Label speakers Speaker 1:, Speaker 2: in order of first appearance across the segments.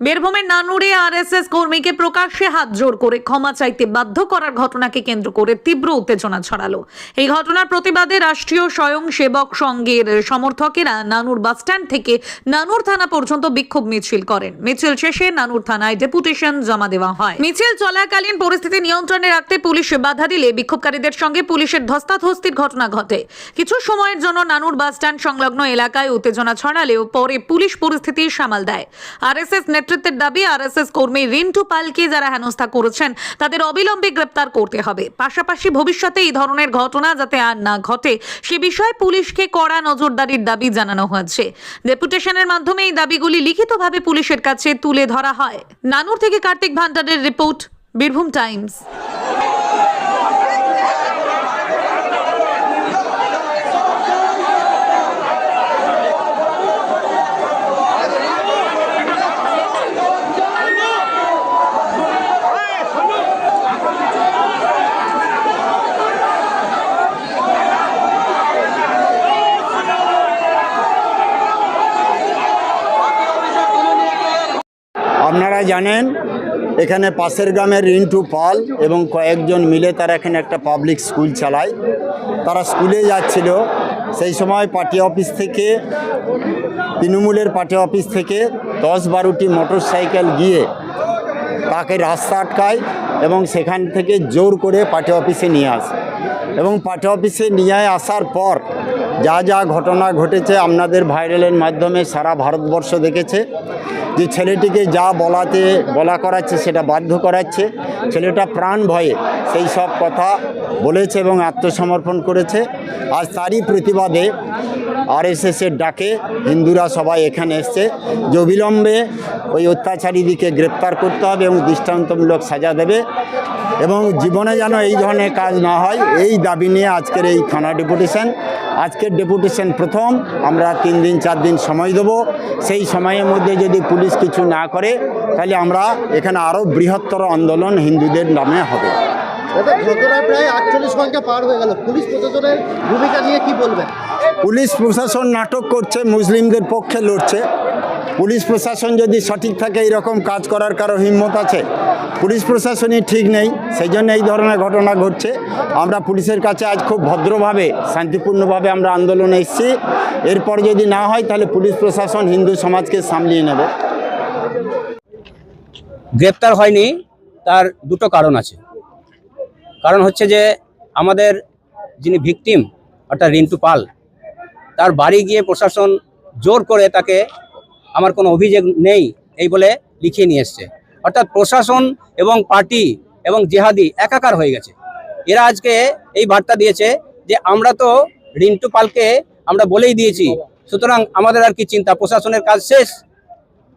Speaker 1: বীরভূমের নানুরে আরএসএস কর্মীকে প্রকাশ্যে হাত জোর করে ক্ষমা চাইতে বাধ্য করার ঘটনাকে কেন্দ্র করে তীব্র উত্তেজনা ছড়ালো। এই ঘটনার প্রতিবাদে রাষ্ট্রীয় স্বয়ং সেবক সংঘের সমর্থকেরা নানুর বাসস্ট্যান্ড থেকে নানুর থানা পর্যন্ত বিক্ষোভ মিছিল করেন। মিছিল শেষে নানুর থানায় ডেপুটেশন জমা দেওয়া হয়। মিছিল চলাকালীন পরিস্থিতি নিয়ন্ত্রণে রাখতে পুলিশ বাধা দিলে বিক্ষোভকারীদের সঙ্গে পুলিশের ধস্তাধস্তির ঘটনা ঘটে। কিছু সময়ের জন্য নানুর বাসস্ট্যান্ড সংলগ্ন এলাকায় উত্তেজনা ছড়ালেও পরে পুলিশ পরিস্থিতি সামাল দেয়। আরএসএস নেতৃত্বের দাবি, আরএসএস কর্মী রিন্টু পালকে যারা হেনস্থা করেছেন, তাদের অবিলম্বে গ্রেপ্তার করতে হবে। পাশাপাশি ভবিষ্যতে এই ধরনের ঘটনা যাতে আর না ঘটে, সে বিষয়ে পুলিশকে কড়া নজরদারির দাবি জানানো হয়েছে। ডেপুটেশনের মাধ্যমে এই দাবিগুলি লিখিতভাবে পুলিশের কাছে তুলে ধরা হয়। নানুর থেকে কার্তিক ভান্ডারের রিপোর্ট, বীরভূম টাইমস।
Speaker 2: আপনারা জানেন, এখানে পাশের গ্রামের রিন্টু পাল এবং কয়েকজন মিলে তারা এখানে একটা পাবলিক স্কুল চালায়। তারা স্কুলে যাচ্ছিল। সেই সময় পার্টি অফিস থেকে, তৃণমূলের পার্টি অফিস থেকে দশ বারোটি মোটর সাইকেল গিয়ে তাকে রাস্তা আটকায় এবং সেখান থেকে জোর করে পার্টি অফিসে নিয়ে আসে। এবং পার্টি অফিসে নিয়ে আসার পর যা যা ঘটনা ঘটেছে আপনাদের ভাইরালের মাধ্যমে সারা ভারতবর্ষ দেখেছে। যে ছেলেটিকে যা বলাতে, বলা করাচ্ছে সেটা বাধ্য করাচ্ছে। ছেলেটা প্রাণ ভয়ে সেই সব কথা বলেছে এবং আত্মসমর্পণ করেছে। আজ তারই প্রতিবাদে আরএসএসের ডাকে হিন্দুরা সবাই এখানে এসছে যে অবিলম্বে ওই অত্যাচারীদিকে গ্রেপ্তার করতে হবে এবং দৃষ্টান্তমূলক সাজা দেবে। এবং জীবনে যেন এই ধরনের কাজ না হয় এই দাবি নিয়ে আজকের এই থানা ডেপুটেশন। আজকের ডেপুটেশন প্রথম আমরা তিন দিন চার দিন সময় দেবো। সেই সময়ের মধ্যে যদি পুলিশ কিছু না করে তাহলে আমরা এখানে আরও বৃহত্তর আন্দোলন হিন্দুদের নামে হবে।
Speaker 3: ঘটনা প্রায় আটচল্লিশ ঘণ্টা পার হয়ে গেল। পুলিশ প্রশাসনের ভূমিকা নিয়ে কি বলবেন?
Speaker 2: পুলিশ প্রশাসন নাটক করছে মুসলিমদের পক্ষে লড়ছে। পুলিশ প্রশাসন যদি সঠিক থাকে, এইরকম কাজ করার কারও হিম্মত আছে? পুলিশ প্রশাসনই ঠিক নেই সেই জন্য এই ধরনের ঘটনা ঘটছে। আমরা পুলিশের কাছে আজ খুব ভদ্রভাবে, শান্তিপূর্ণভাবে আমরা আন্দোলনে এসেছি। এরপর যদি না হয়, তাহলে পুলিশ প্রশাসন হিন্দু সমাজকে সামলিয়ে নেবে।
Speaker 4: গ্রেপ্তার হয়নি, তার দুটো কারণ আছে। কারণ হচ্ছে যে, আমাদের যিনি ভিকটিম, অর্থাৎ রিন্টু পাল, তার বাড়ি গিয়ে প্রশাসন জোর করে তাকে আমার কোনো অভিযোগ নেই এই বলে লিখিয়ে নিয়ে এসছে। অর্থাৎ প্রশাসন এবং পার্টি এবং জেহাদি একাকার হয়ে গেছে। এরা আজকে এই বার্তা দিয়েছে যে আমরা তো রিন্টু পালকে আমরা বলেই দিয়েছি, সুতরাং আমাদের আর কি চিন্তা, প্রশাসনের কাজ শেষ।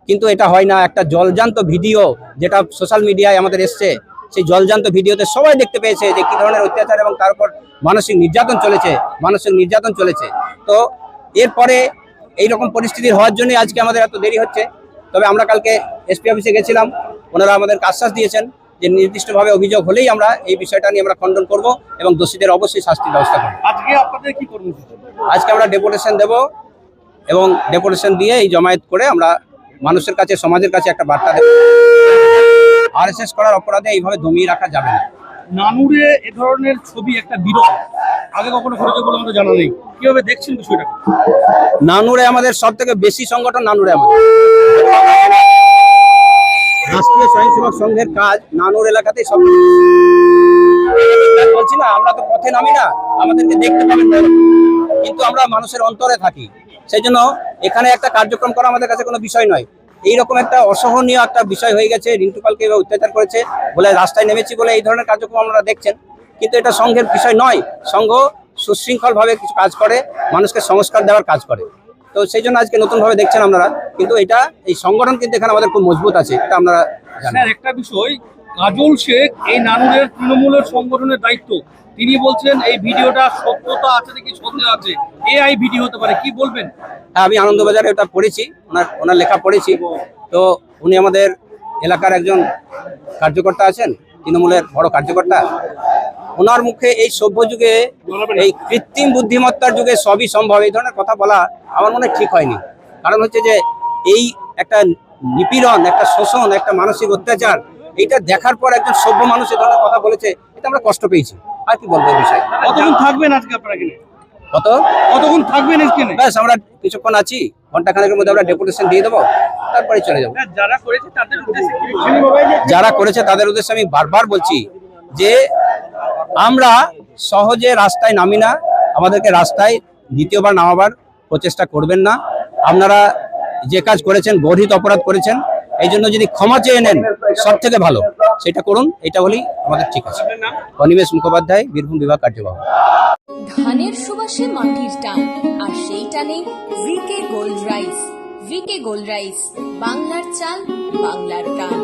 Speaker 4: কিন্তু এটা হয় না, একটা জলজান্ত ভিডিও যেটা সোশ্যাল মিডিয়ায় আমাদের এসছে, সেই জলজান্ত ভিডিওতে সবাই দেখতে পেয়েছে যে কী ধরনের অত্যাচার এবং তারপর মানসিক নির্যাতন চলেছে, মানসিক নির্যাতন চলেছে। তো এরপরে এই রকম পরিস্থিতি হওয়ার জন্যই আজকে আমাদের এত দেরি হচ্ছে। তবে আমরা কালকে এসপি অফিসে গেছিলাম ওনারা আমাদেরকে আশ্বাস দিয়েছেন যে নির্দিষ্টভাবে অভিযোগ হলেই আমরা এই বিষয়টা নিয়ে আমরা খণ্ডন করব এবং দোষীদের অবশ্যই শাস্তির ব্যবস্থা করব।
Speaker 5: আজকে আপনাদের কি কর্মসূচি?
Speaker 4: আজকে আমরা ডেপুটেশন দেব এবং ডেপুটেশন দিয়ে এই জমায়েত করে আমরা মানুষের কাছে সমাজের কাছে একটা বার্তা দেব। আরএসএস করার অপরাধে এইভাবে দমিয়ে রাখা যাবে না।
Speaker 5: নানুরে এ ধরনের ছবি একটা বিরল। আগে কখনো ঘটেছে বলে আমাদের জানা নেই। কীভাবে দেখছেন বিষয়টা?
Speaker 4: নানুরে আমাদের সব থেকে বেশি সংগঠন নানুরে আমাদের। রাষ্ট্রীয় স্বয়ংসেবক সংঘের কাজ নানুর এলাকাতেই সব। বলছি না, আমরা তো পথে নামি না, আমাদেরকে দেখতে পাবেন না। কিন্তু আমরা মানুষের অন্তরে থাকি। সেই জন্য এখানে একটা কার্যক্রম করা আমাদের কাছে কোনো বিষয় নয়। এইরকম একটা অসহনীয় একটা বিষয় হয়ে গেছে, রিন্টু পালকে অত্যাচার করেছে বলে রাস্তায় নেমেছি বলে এই ধরনের কার্যক্রম আমরা দেখছেন। কিন্তু এটা সংঘের বিষয় নয়। সংঘ সুশৃঙ্খলভাবে কিছু কাজ করে মানুষকে সংস্কার দেওয়ার কাজ করে। তো সেই জন্য আজকে নতুনভাবে দেখছেন আপনারা। কিন্তু এটা এই সংগঠন কিন্তু এখানে আমাদের খুব মজবুত আছে এটা আপনারা
Speaker 5: স্যার একটা বিষয় কাজল শেখ এই নানুরের তৃণমূলের সংগঠনের দায়িত্ব। তিনি বলছেন এই ভিডিওটা সত্যতা আছে নাকি সন্দেহ আছে? এআই ভিডিও হতে পারে কি বলবেন?
Speaker 4: হ্যাঁ আমি আনন্দবাজারে ওটা পড়েছি ওনার ওনার লেখা পড়েছি। তো উনি আমাদের এলাকার একজন কার্যকর্তা আছেন তৃণমূলের বড় কার্যকর্তা। ওনার মুখে এই সভ্য যুগে এই কৃত্রিম বুদ্ধিমত্তার যুগে সবই সম্ভব। এই ধরনের কথা বলা আমার মনে ঠিক হয়নি। কারণ হচ্ছে যে এই একটা নিপীড়ন একটা শোষণ একটা মানসিক অত্যাচার এইটা দেখার পর একজন সভ্য মানুষ এ ধরনের কথা বলেছে এটা আমরা কষ্ট পেয়েছি। আর কি বলব বিষয়ে?
Speaker 5: কতক্ষণ থাকবেন আজকে আপনারা
Speaker 4: কত?
Speaker 5: কতক্ষণ থাকবেন এখানে
Speaker 4: ব্যাস আমরা কিছুক্ষণ আছি ঘণ্টা খানেকের মধ্যে আমরা ডেপুটেশন দিয়ে দেবো তারপরে চলে যাব।
Speaker 5: যারা করেছে তাদের উদ্দেশ্যে
Speaker 4: যারা করেছে তাদের উদ্দেশ্যে আমি বারবার বলছি যে আমরা সহজে রাস্তায় নামি না, আমাদেরকে রাস্তায় দ্বিতীয়বার নামাবার প্রচেষ্টা করবেন না। আপনারা যে কাজ করেছেন, গর্হিত অপরাধ করেছেন, এই জন্য যদি ক্ষমা চেয়ে নেন সব থেকে ভালো। সেটা করুন, এটা হলেই আমাদের ঠিক আছে। অনিমেষ মুখোপাধ্যায়, বীরভূম বিভাগ কার্যবাহ
Speaker 6: ধানের সুবাসে মাটির টান, আর সেই টানে VK gold rice VK gold rice বাংলার চাল, বাংলার গান